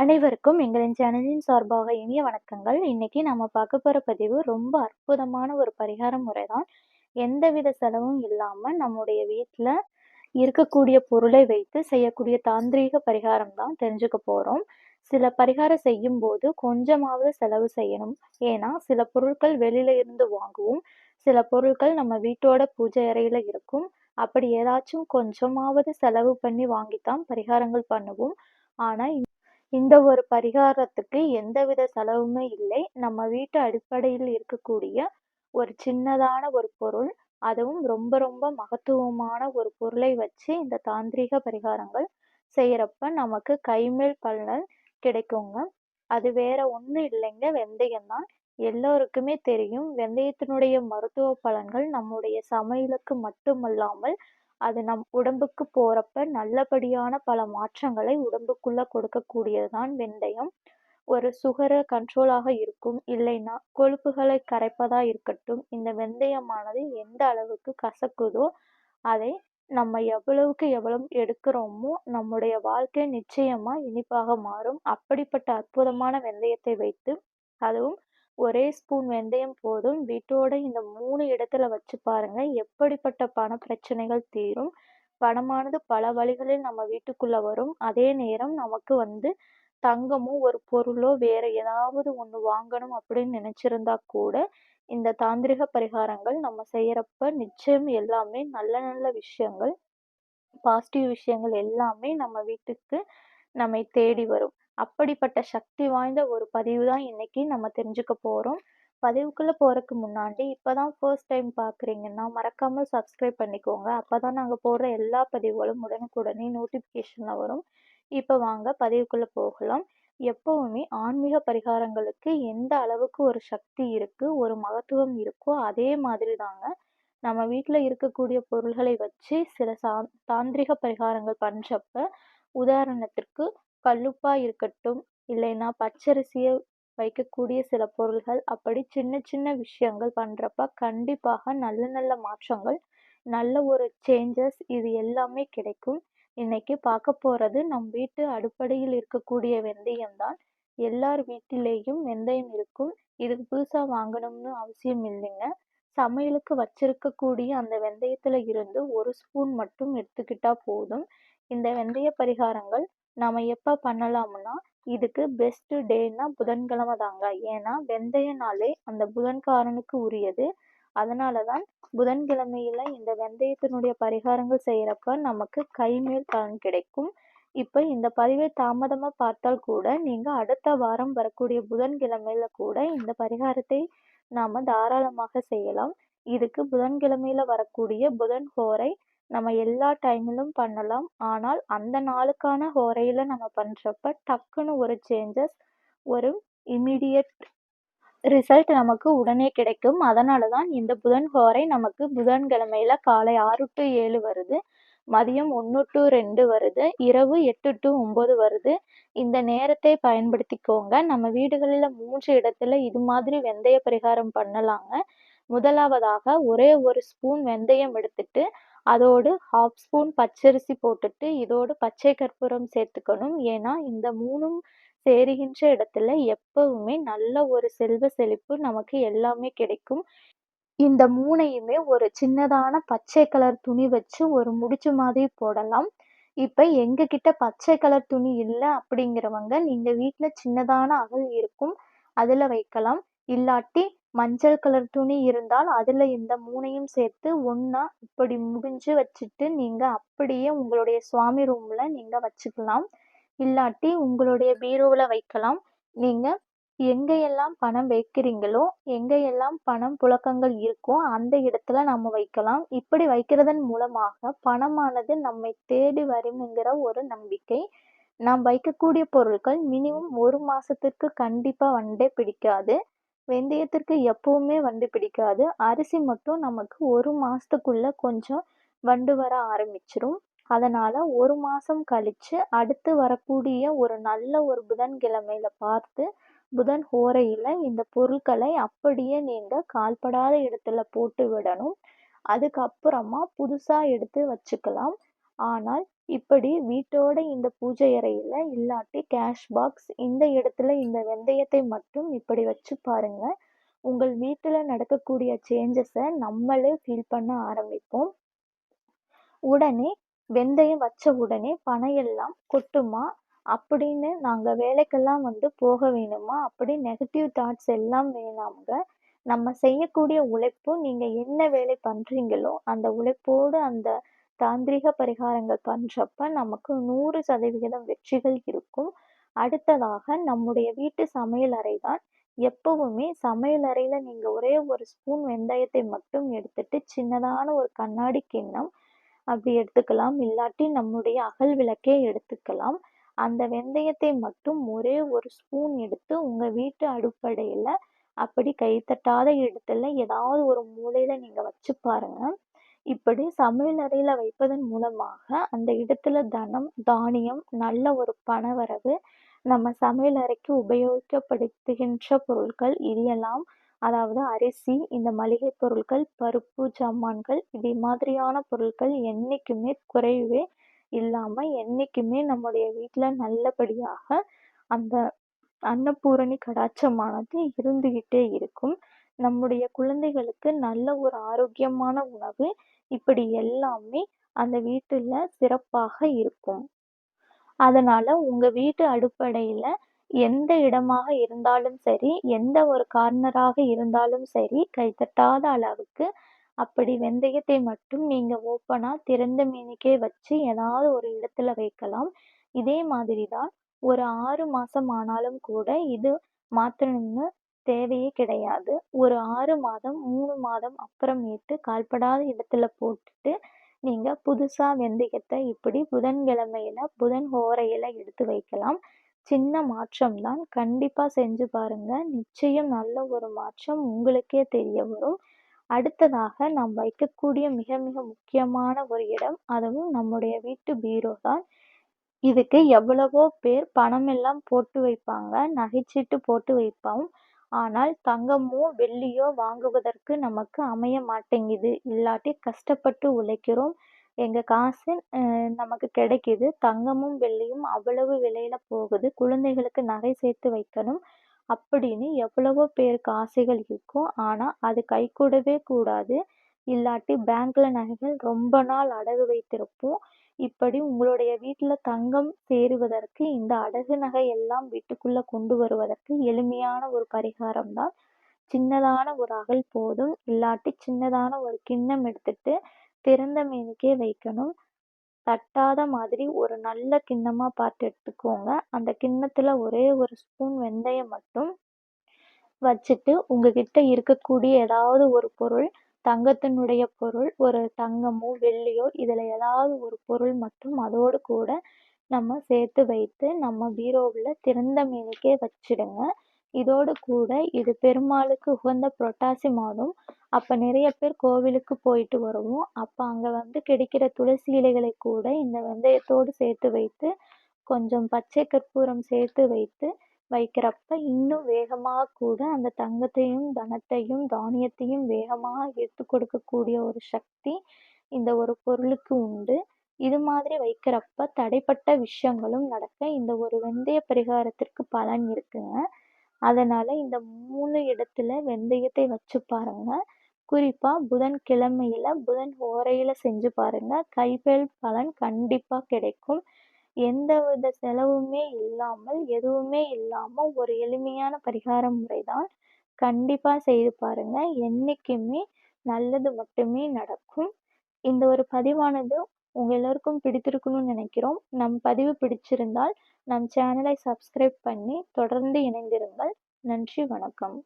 அனைவருக்கும் எங்களின் சேனலின் சார்பாக இனிய வணக்கங்கள். இன்னைக்கு நம்ம பார்க்க போகிற பதிவு ரொம்ப அற்புதமான ஒரு பரிகார முறை தான் எந்தவித செலவும் இல்லாமல் நம்முடைய வீட்டில் இருக்கக்கூடிய பொருளை வைத்து செய்யக்கூடிய தாந்திரீக பரிகாரம் தான் தெரிஞ்சுக்க போகிறோம் சில பரிகாரம் செய்யும் போது கொஞ்சமாவது செலவு செய்யணும். ஏன்னா சில பொருட்கள் வெளியில இருந்து வாங்குவோம். சில பொருட்கள் நம்ம வீட்டோட பூஜை அறையில் இருக்கும். அப்படி ஏதாச்சும் கொஞ்சமாவது செலவு பண்ணி வாங்கித்தான் பரிகாரங்கள் பண்ணுவோம். ஆனால் இந்த ஒரு பரிகாரத்துக்கு எந்தவித செலவுமே இல்லை. நம்ம வீட்டு அடிப்படையில் இருக்கக்கூடிய ஒரு சின்னதான ஒரு பொருள் அதுவும் ரொம்ப ரொம்ப மகத்துவமான ஒரு பொருளை வச்சு இந்த தாந்திரிக பரிகாரங்கள் செய்கிறப்ப நமக்கு கைமேல் பலன் கிடைக்குங்க. அது வேற ஒன்றும் இல்லைங்க. வெந்தயம் தான். எல்லோருக்குமே தெரியும். வெந்தயத்தினுடைய மருத்துவ பலன்கள் நம்முடைய சமையலுக்கு மட்டுமல்லாமல் அது நம் உடம்புக்கு போறப்ப நல்லபடியான பல மாற்றங்களை உடம்புக்குள்ள கொடுக்கக்கூடியது தான் வெந்தயம். ஒரு சுகரை கண்ட்ரோலாக இருக்கும். இல்லைன்னா கொழுப்புகளை கரைப்பதா இருக்கட்டும். இந்த வெந்தயமானது எந்த அளவுக்கு கசக்குதோ அதை நம்ம எவ்வளவுக்கு எவ்வளவு எடுக்கிறோமோ நம்முடைய வாழ்க்கை நிச்சயமா இனிப்பாக மாறும். அப்படிப்பட்ட அற்புதமான வெந்தயத்தை வைத்து அதுவும் ஒரே ஸ்பூன் வெந்தயம் போதும். வீட்டோட இந்த மூணு இடத்துல வச்சு பாருங்க. எப்படிப்பட்ட பண பிரச்சனைகள் தீரும். பணமானது பல வழிகளில் நம்ம வீட்டுக்குள்ள வரும். அதே நேரம் நமக்கு வந்து தங்கமோ ஒரு பொருளோ வேற ஏதாவது ஒன்று வாங்கணும் அப்படின்னு நினைச்சிருந்தா கூட இந்த தாந்திரிக பரிகாரங்கள் நம்ம செய்யறப்ப நிச்சயம் எல்லாமே நல்ல நல்ல விஷயங்கள் பாசிட்டிவ் விஷயங்கள் எல்லாமே நம்ம வீட்டுக்கு நம்மை தேடி வரும். அப்படிப்பட்ட சக்தி வாய்ந்த ஒரு பதிவு தான் இன்னைக்கு நம்ம தெரிஞ்சுக்க போகிறோம் பதிவுக்குள்ளே போகிறதுக்கு முன்னாடி இப்போ தான் ஃபர்ஸ்ட் டைம் பார்க்குறீங்கன்னா மறக்காமல் சப்ஸ்கிரைப் பண்ணிக்கோங்க. அப்போ தான் நாங்கள் போடுற எல்லா பதிவுகளும் உடனுக்குடனே நோட்டிஃபிகேஷனில் வரும். இப்போ வாங்க பதிவுக்குள்ளே போகலாம். எப்போவுமே ஆன்மீக பரிகாரங்களுக்கு எந்த அளவுக்கு ஒரு சக்தி இருக்குது ஒரு மகத்துவம் இருக்கோ அதே மாதிரி தாங்க நம்ம வீட்டில் இருக்கக்கூடிய பொருள்களை வச்சு சில சா தாந்திரிக பரிகாரங்கள் பண்ணுறப்ப உதாரணத்திற்கு கல்லுப்பா இருக்கட்டும் இல்லைன்னா பச்சரிசியை வைக்கக்கூடிய சில பொருள்கள். அப்படி சின்ன சின்ன விஷயங்கள் பண்ணுறப்ப கண்டிப்பாக நல்ல நல்ல மாற்றங்கள் நல்ல ஒரு சேஞ்சஸ் இது எல்லாமே கிடைக்கும். இன்னைக்கு பார்க்க போகிறது நம் வீட்டு அடிப்படையில் இருக்கக்கூடிய வெந்தயம் தான். எல்லார் வீட்டிலேயும் வெந்தயம் இருக்கும். இதுக்கு புதுசாக வாங்கணும்னு அவசியம் இல்லைங்க. சமையலுக்கு வச்சிருக்கக்கூடிய அந்த வெந்தயத்தில் இருந்து ஒரு ஸ்பூன் மட்டும் எடுத்துக்கிட்டால் போதும். இந்த வெந்தய பரிகாரங்கள் நாம் எப்போ பண்ணலாம்னா இதுக்கு பெஸ்ட்டு டேன்னா புதன்கிழமை தாங்க. ஏன்னா வெந்தய நாளே அந்த புதன்காரனுக்கு உரியது. அதனால தான் புதன்கிழமையில இந்த வெந்தயத்தினுடைய பரிகாரங்கள் செய்கிறப்ப நமக்கு கைமேல் பலன் கிடைக்கும். இப்போ இந்த பதிவை தாமதமாக பார்த்தால் கூட நீங்கள் அடுத்த வாரம் வரக்கூடிய புதன்கிழமையில கூட இந்த பரிகாரத்தை நாம் தாராளமாக செய்யலாம். இதுக்கு புதன்கிழமையில வரக்கூடிய புதன் ஹோரை நம்ம எல்லா டைமிலும் பண்ணலாம். ஆனால் அந்த நாளுக்கான ஹோரையில் நம்ம பண்ணுறப்ப டக்குன்னு ஒரு சேஞ்சஸ் ஒரு இமீடியட் ரிசல்ட் நமக்கு உடனே கிடைக்கும். அதனால தான் இந்த புதன் ஹோரை நமக்கு புதன்கிழமையில காலை ஆறு டு ஏழு வருது. மதியம் ஒன்று டு ரெண்டு வருது. இரவு எட்டு டு ஒம்பது வருது. இந்த நேரத்தை பயன்படுத்திக்கோங்க. நம்ம வீடுகளில் மூன்று இடத்துல இது மாதிரி வெந்தய பரிகாரம் பண்ணலாங்க. முதலாவதாக ஒரே ஒரு ஸ்பூன் வெந்தயம் எடுத்துட்டு அதோடு ஹாஃப் ஸ்பூன் பச்சரிசி போட்டுட்டு இதோடு பச்சை கற்பூரம் சேர்த்துக்கணும். ஏன்னா இந்த மூணும் சேருகின்ற இடத்துல எப்பவுமே நல்ல ஒரு செல்வ செழிப்பு நமக்கு எல்லாமே கிடைக்கும். இந்த மூணையுமே ஒரு சின்னதான பச்சை கலர் துணி வச்சு ஒரு முடிச்சு மாதிரி போடலாம். இப்போ எங்ககிட்ட பச்சை கலர் துணி இல்லை அப்படிங்கிறவங்க நீங்கள் வீட்டில் சின்னதான அகல் இருக்கும். அதில் வைக்கலாம். இல்லாட்டி மஞ்சள் கலர் துணி இருந்தால் அதில் இந்த மூணையும் சேர்த்து ஒன்றா இப்படி முடிஞ்சு வச்சுட்டு நீங்கள் அப்படியே உங்களுடைய சுவாமி ரூமில் நீங்கள் வச்சுக்கலாம். இல்லாட்டி உங்களுடைய பீரோவில் வைக்கலாம். நீங்கள் எங்கேயெல்லாம் பணம் வைக்கிறீங்களோ எங்கேயெல்லாம் பணம் புழக்கங்கள் இருக்கோ அந்த இடத்துல நம்ம வைக்கலாம். இப்படி வைக்கிறதன் மூலமாக பணமானது நம்மை தேடி வரும்ங்கிற ஒரு நம்பிக்கை. நாம் வைக்கக்கூடிய பொருட்கள் மினிமம் ஒரு மாதத்துக்கு கண்டிப்பாக வந்தே பிடிக்காது. வெந்தயத்திற்கு எப்பவுமே வண்டு பிடிக்காது. அரிசி மட்டும் நமக்கு ஒரு மாதத்துக்குள்ள கொஞ்சம் வண்டு வர ஆரம்பிச்சிரும். அதனால் ஒரு மாதம் கழித்து அடுத்து வரக்கூடிய ஒரு நல்ல ஒரு புதன்கிழமையில பார்த்து புதன் ஹோரையில் இந்த பொருட்களை அப்படியே நீங்கள் கால்படாத இடத்துல போட்டு விடணும். அதுக்கப்புறமா புதுசாக எடுத்து வச்சுக்கலாம். ஆனால் இப்படி வீட்டோட இந்த பூஜை அறையில் இல்லாட்டி கேஷ் பாக்ஸ் இந்த இடத்துல இந்த வெந்தயத்தை மட்டும் இப்படி வச்சு பாருங்க. உங்கள் வீட்டில் நடக்கக்கூடிய சேஞ்சஸை நம்மளே ஃபீல் பண்ண ஆரம்பிப்போம். உடனே வெந்தயம் வச்ச உடனே பணம் கொட்டுமா? அப்படின்னு நாங்கள் வேலைக்கெல்லாம் வந்து போக வேணுமா? அப்படி நெகட்டிவ் தாட்ஸ் எல்லாம் வேணாம்ங்க. நம்ம செய்யக்கூடிய உழைப்பு நீங்கள் என்ன வேலை பண்ணுறீங்களோ அந்த உழைப்போடு அந்த தாந்திரிக பரிகாரங்கள் பண்றப்ப நமக்கு நூறு சதவிகிதம் வெற்றிகள் இருக்கும். அடுத்ததாக நம்முடைய வீட்டு சமையல் அறை தான் எப்பவுமே சமையல் அறையில நீங்க ஒரே ஒரு ஸ்பூன் வெந்தயத்தை மட்டும் எடுத்துட்டு சின்னதான ஒரு கண்ணாடி கிண்ணம் அப்படி எடுத்துக்கலாம். இல்லாட்டி நம்முடைய அகல் விளக்கே எடுத்துக்கலாம். அந்த வெந்தயத்தை மட்டும் ஒரே ஒரு ஸ்பூன் எடுத்து உங்க வீட்டு அடுப்படையில அப்படி கை தட்டாத இடத்துல ஏதாவது ஒரு மூலையில நீங்க வச்சு பாருங்க. இப்படி சமையலறையில வைப்பதன் மூலமாக அந்த இடத்துல தனம், தானியம், நல்ல ஒரு பணவரவு, நம்ம சமையலறைக்கு உபயோகப்படுத்துகின்ற பொருட்கள் இது எல்லாம் அதாவது அரிசி, இந்த மளிகை பொருட்கள், பருப்பு ஜாமான்கள் இது மாதிரியான பொருட்கள் என்னைக்குமே குறைவே இல்லாம என்னைக்குமே நம்முடைய வீட்ல நல்லபடியாக அந்த அன்னபூரணி கடாட்சமானது இருந்துகிட்டே இருக்கும். நம்முடைய குழந்தைகளுக்கு நல்ல ஒரு ஆரோக்கியமான உணவு இப்படி எல்லாமே அந்த வீட்டுல சிறப்பாக இருக்கும். அதனால உங்க வீட்டு அடுப்படையில எந்த இடமாக இருந்தாலும் சரி, எந்த ஒரு கார்னராக இருந்தாலும் சரி, கைதட்டாத அளவுக்கு அப்படி வெந்தயத்தை மட்டும் நீங்க ஓப்பனா திறந்த மீனுக்கே வச்சு ஏதாவது ஒரு இடத்துல வைக்கலாம். இதே மாதிரி தான் ஒரு ஆறு மாசம் ஆனாலும் கூட இது மாத்தணும்னு தேவையே கிடையாது. ஒரு ஆறு மாதம், மூணு மாதம் அப்புறமேட்டு கால்படாத இடத்துல போட்டுட்டு நீங்க புதுசா வெந்தயத்தை இப்படி புதன்கிழமையில புதன் ஹோரையில எடுத்து வைக்கலாம். சின்ன மாற்றம் தான். கண்டிப்பா செஞ்சு பாருங்க. நிச்சயம் நல்ல ஒரு மாற்றம் உங்களுக்கே தெரிய வரும். அடுத்ததாக நாம் வைக்கக்கூடிய மிக மிக முக்கியமான ஒரு இடம் அதுவும் நம்முடைய வீட்டு பீரோ தான். இதுக்கு எவ்வளவோ பேர் பணம் எல்லாம் போட்டு வைப்பாங்க. நகைச்சீட்டு போட்டு வைப்போம். ஆனால் தங்கமோ, வெள்ளியோ வாங்குவதற்கு நமக்கு அமைய மாட்டேங்குது. இல்லாட்டி கஷ்டப்பட்டு உழைக்கிறோம். எங்கள் காசு நமக்கு கிடைக்கிது தங்கமும், வெள்ளியும் அவ்வளவு விலையில போகுது. குழந்தைகளுக்கு நகை சேர்த்து வைக்கணும். அப்படின்னு எவ்வளவோ பேருக்கு ஆசைகள் இருக்கும். ஆனால் அது கைகூடவே கூடாது. இல்லாட்டி பேங்க்ல நகைகள் ரொம்ப நாள் அடகு வைத்திருப்போம். இப்படி உங்களுடைய வீட்டுல தங்கம் சேருவதற்கு இந்த அடகு நகை எல்லாம் வீட்டுக்குள்ள கொண்டு வருவதற்கு எளிமையான ஒரு பரிகாரம் தான். சின்னதான ஒரு அகல் போதும். இல்லாட்டி சின்னதான ஒரு கிண்ணம் எடுத்துட்டு திறந்த மேனிக்கே வைக்கணும். தட்டாத மாதிரி ஒரு நல்ல கிண்ணமா பார்த்து எடுத்துக்கோங்க. அந்த கிண்ணத்துல ஒரே ஒரு ஸ்பூன் வெந்தயம் மட்டும் வச்சுட்டு உங்ககிட்ட இருக்கக்கூடிய ஏதாவது ஒரு பொருள் தங்கத்தினுடைய பொருள் ஒரு தங்கமோ, வெள்ளியோ இதுல ஏதாவது ஒரு பொருள் மட்டும் அதோடு கூட நம்ம சேர்த்து வைத்து நம்ம பீரோவில் திறந்த மேனிக்கே வச்சிடுங்க. இதோடு கூட இது பெருமாளுக்கு உகந்த புரட்டாசி மாதம். அப்போ நிறைய பேர் கோவிலுக்கு போயிட்டு வருவோம். அப்போ அங்கே வந்து கிடைக்கிற துளசி இலைகளை கூட இந்த வெந்தயத்தோடு சேர்த்து வைத்து கொஞ்சம் பச்சை கற்பூரம் சேர்த்து வைத்து வைக்கிறப்ப இன்னும் வேகமாக கூட அந்த தங்கத்தையும், தனத்தையும், தானியத்தையும் வேகமாக எடுத்துக் கொடுக்கக்கூடிய ஒரு சக்தி இந்த ஒரு பொருளுக்கு உண்டு. இது மாதிரி வைக்கிறப்ப தடைப்பட்ட விஷயங்களும் நடக்க இந்த ஒரு வெந்தய பரிகாரத்திற்கு பலன் இருக்குங்க. அதனால இந்த மூணு இடத்துல வெந்தயத்தை வச்சு பாருங்க. குறிப்பா புதன்கிழமையில புதன் ஓரையில செஞ்சு பாருங்க. கைமேல் பலன் கண்டிப்பா கிடைக்கும். எந்தவித செலவுமே இல்லாமல், எதுவுமே இல்லாமல் ஒரு எளிமையான பரிகார முறை தான். கண்டிப்பாக செய்து பாருங்க. என்றைக்குமே நல்லது மட்டுமே நடக்கும். இந்த ஒரு பதிவானது உங்க எல்லோருக்கும் பிடித்திருக்கணும்னு நினைக்கிறோம். நம் பதிவு பிடிச்சிருந்தால் நம் சேனலை சப்ஸ்கிரைப் பண்ணி தொடர்ந்து இணைந்திருங்கள். நன்றி, வணக்கம்.